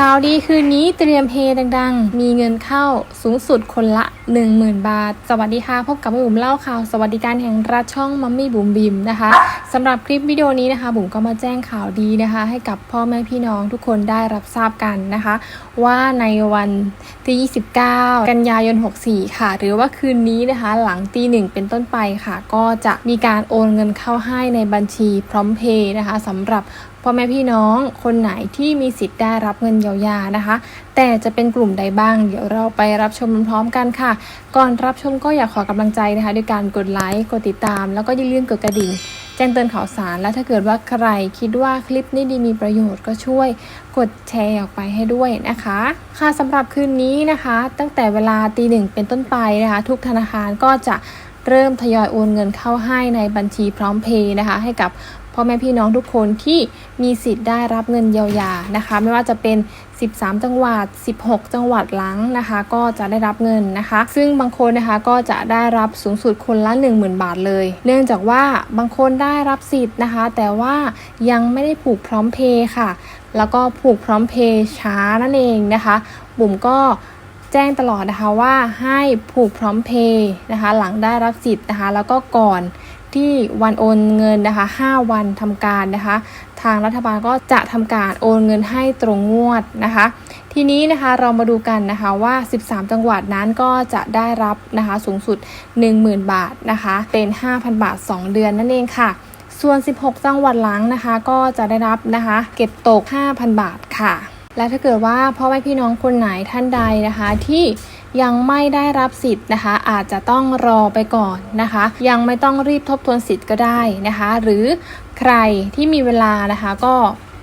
ข่าวดีคืนนี้เตรียมเฮดังๆ มีเงินเข้าสูงสุดคนละ 10,000 บาท สวัสดีค่ะพบกับบุ๋มเล่าข่าว สวัสดิการแห่งรัฐช่องมัมมี่บุ๋มบิมนะคะสำหรับคลิปวิดีโอนี้นะคะ บุ๋มก็มาแจ้งข่าวดีนะคะ ให้กับพ่อแม่พี่น้องทุกคนได้รับทราบกันนะคะ ว่าในวันที่29 กันยายน 64 ค่ะ หรือว่าคืนนี้นะคะ หลังตีหนึ่งเป็นต้นไปค่ะ ก็จะมีการโอนเงินเข้าให้ในบัญชีพร้อมเพย์นะคะสำหรับ พ่อแม่พี่น้องคนไหนที่มีสิทธิ์ได้รับเงินเยียวยานะคะ แต่จะเป็นกลุ่มใดบ้าง เดี๋ยวเราไปรับชมพร้อมๆกันค่ะ ก่อนรับชมก็อยากขอกำลังใจนะคะด้วยการกดไลค์กดติดตาม แล้วก็อย่าลืมกดกระดิ่งแจ้งเตือนข่าวสารและถ้าเกิดว่าใครคิดว่าคลิปนี้ดีมีประโยชน์ก็ช่วยกดแชร์ออกไปให้ด้วยนะคะ ค่ะสำหรับคืนนี้นะคะ ตั้งแต่เวลาตีหนึ่งเป็นต้นไปนะคะ ทุกธนาคารก็จะเริ่มทยอยโอนเงินเข้าให้ในบัญชีพร้อมเพย์นะคะ ให้กับ พ่อแม่พี่น้องทุกคนที่มีสิทธิ์ได้รับเงินเยียวยานะคะ ไม่ว่าจะเป็น 13 จังหวัด 16 จังหวัดหลังนะคะ ก็จะได้รับเงินนะคะ ซึ่งบางคนนะคะก็จะได้รับสูงสุดคนละ 10,000 บาทเลย เนื่องจากว่าบางคนได้รับสิทธิ์นะคะ แต่ว่ายังไม่ได้ผูกพร้อมเพย์ค่ะ แล้วก็ผูกพร้อมเพย์ช้านั่นเองนะคะบุ๋มก็แจ้งตลอดนะคะว่าให้ผูกพร้อมเพย์นะคะ หลังได้รับสิทธิ์นะคะ แล้วก็ก่อน ที่วันโอนเงินนะคะ 5 วันทำการนะคะ ทางรัฐบาลก็จะทำการโอนเงินให้ตรงงวดนะคะ ทีนี้นะคะเรามาดูกันนะคะว่า 13 จังหวัดนั้นก็จะได้รับนะคะสูงสุด 10,000 บาทนะคะ เป็น 5,000 บาท 2 เดือนนั่นเองค่ะส่วน 16 จังหวัดหลังนะคะ ก็จะได้รับนะคะ เก็บตก 5,000 บาทค่ะ และถ้าเกิดว่าพ่อแม่พี่น้องคนไหนท่านใดนะคะ ที่ยังไม่ได้รับสิทธิ์นะคะ อาจจะต้องรอไปก่อนนะคะ ยังไม่ต้องรีบทบทวนสิทธิ์ก็ได้นะคะ หรือใครที่มีเวลานะคะก็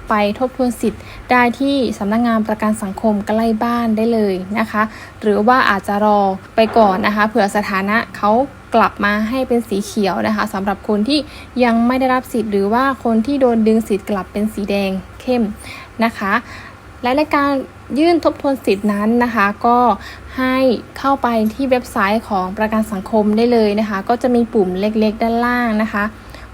ไปทบทวนสิทธิ์ได้ที่สำนักงานประกันสังคมใกล้บ้านได้เลยนะคะ หรือว่าอาจจะรอไปก่อนนะคะ เผื่อสถานะเขากลับมาให้เป็นสีเขียวนะคะสำหรับคนที่ยังไม่ได้รับสิทธิ์ หรือว่าคนที่โดนดึงสิทธิ์กลับเป็นสีแดงเข้มนะคะ และในการยื่นทบทวนสิทธินั้นนะคะ ก็ให้เข้าไปที่เว็บไซต์ของประกันสังคมได้เลยนะคะ ก็จะมีปุ่มเล็กๆ ด้านล่างนะคะ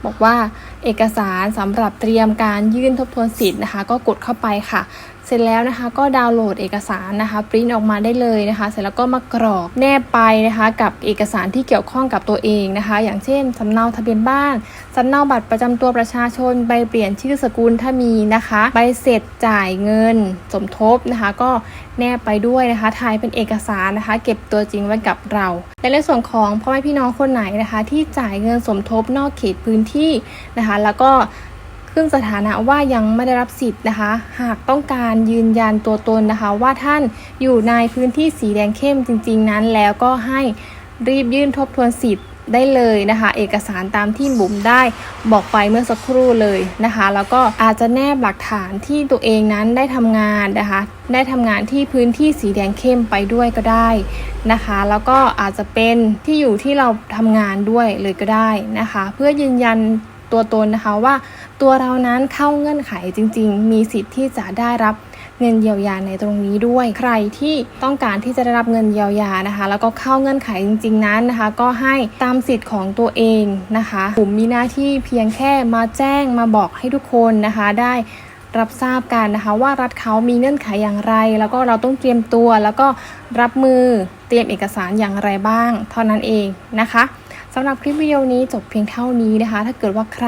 บอกว่าเอกสารสำหรับเตรียมการยื่นทบทวนสิทธิ์นะคะ ก็กดเข้าไปค่ะ เสร็จแล้วนะคะก็ดาวน์โหลดเอกสารนะคะปริ้นออกมาได้เลยนะคะ เสร็จแล้วก็มากรอกแนบไปนะคะ กับเอกสารที่เกี่ยวข้องกับตัวเองนะคะ อย่างเช่นสำเนาทะเบียนบ้านสำเนาบัตรประจำตัวประชาชนใบเปลี่ยนชื่อสกุลถ้ามีนะคะใบเสร็จจ่ายเงิน สมทบนะคะ ก็แนบไปด้วยนะคะถ่ายเป็นเอกสารนะคะ เก็บตัวจริงไว้กับเรา และในส่วนของพ่อแม่พี่น้องคนไหนนะคะ ที่จ่ายเงินสมทบนอกเขตพื้นที่นะคะ แล้วก็ ขึ้นสถานะว่ายังไม่ได้รับสิทธิ์นะคะ หากต้องการยืนยันตัวตนนะคะ ว่าท่านอยู่ในพื้นที่สีแดงเข้มจริง ๆ นั้น แล้วก็ให้รีบยื่นทบทวนสิทธิ์ได้เลยนะคะ เอกสารตามที่บุ๋มได้บอกไปเมื่อสักครู่เลยนะคะ แล้วก็อาจจะแนบหลักฐานที่ตัวเองนั้นได้ทำงานนะคะ ได้ทำงานที่พื้นที่สีแดงเข้มไปด้วยก็ได้นะคะ แล้วก็อาจจะเป็นที่อยู่ที่เราทำงานด้วยเลยก็ได้นะคะ เพื่อยืนยันตัวตนนะคะว่า ตัวเรานั้นเข้าเงื่อนไขจริง ๆ มีสิทธิ์ที่จะได้รับเงินเยียวยาในตรงนี้ด้วย ใครที่ต้องการที่จะได้รับเงินเยียวยานะคะ แล้วก็เข้าเงื่อนไขจริง ๆ นั้นนะคะ ก็ให้ตามสิทธิ์ของตัวเองนะคะผมมีหน้าที่เพียงแค่มาแจ้งมาบอกให้ทุกคนนะคะ ได้รับทราบกันนะคะ ว่ารัฐเขามีเงื่อนไขอย่างไร แล้วก็เราต้องเตรียมตัว แล้วก็รับมือเตรียมเอกสารอย่างไรบ้าง เท่านั้นเองนะคะำหรับคลิปวิดีโอนี้จบเพียงเท่านี้นะคะ ถ้าเกิดว่าใคร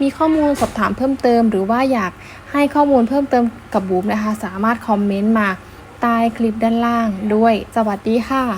มีข้อมูลสอบถามเพิ่มเติม หรือว่าอยากให้ข้อมูลเพิ่มเติมกับบูมนะคะ สามารถคอมเมนต์มาใต้คลิปด้านล่างด้วย สวัสดีค่ะ